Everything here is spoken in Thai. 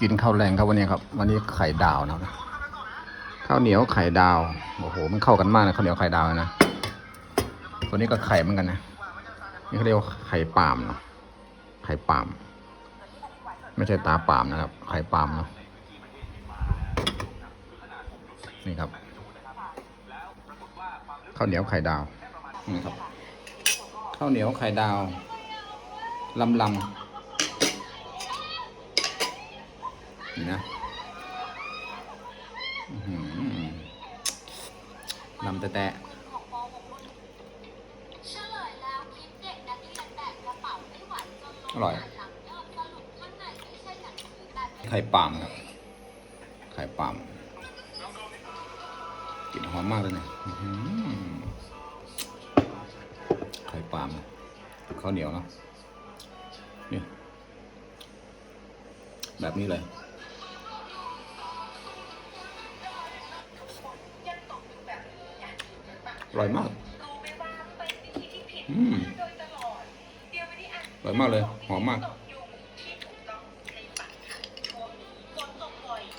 กินข้าวแรงครับวันนี้ครับ วันนี้ไข่ดาวนะข้าวเหนียวไข่ดาวโอ้โหมันเข้ากันมากนะข้าวเหนียวไข่ดาวนะตัวนี้ก็ไข่เหมือนกันนะนี่เขาเรียกว่าไข่ปาล์มเนาะไข่ปาล์มไม่ใช่ตาปาล์มนะครับ ไข่ปาล์มเนาะนี่ครับข้าวเหนียวไข่ดาวนี่ครับข้าวเหนียวไข่ดาวลำลำ นี่นะอื้อหือลำแต่แต่เฉลยแล้วคลิปเด็กนักเรียนแบกกระอร่อยหลังเลิกสรุปข้างในไม่ใช่หนังสือแต่เป็นไข่ปามครับ ไข่ปามกลิ่นหอมมากเลยเนี่ยไข่ปาล์มข้าวเหนียวเนาะนี่แบบนี้เลย อร่อยมาก อืมอร่อยมากเลย หอมมากเ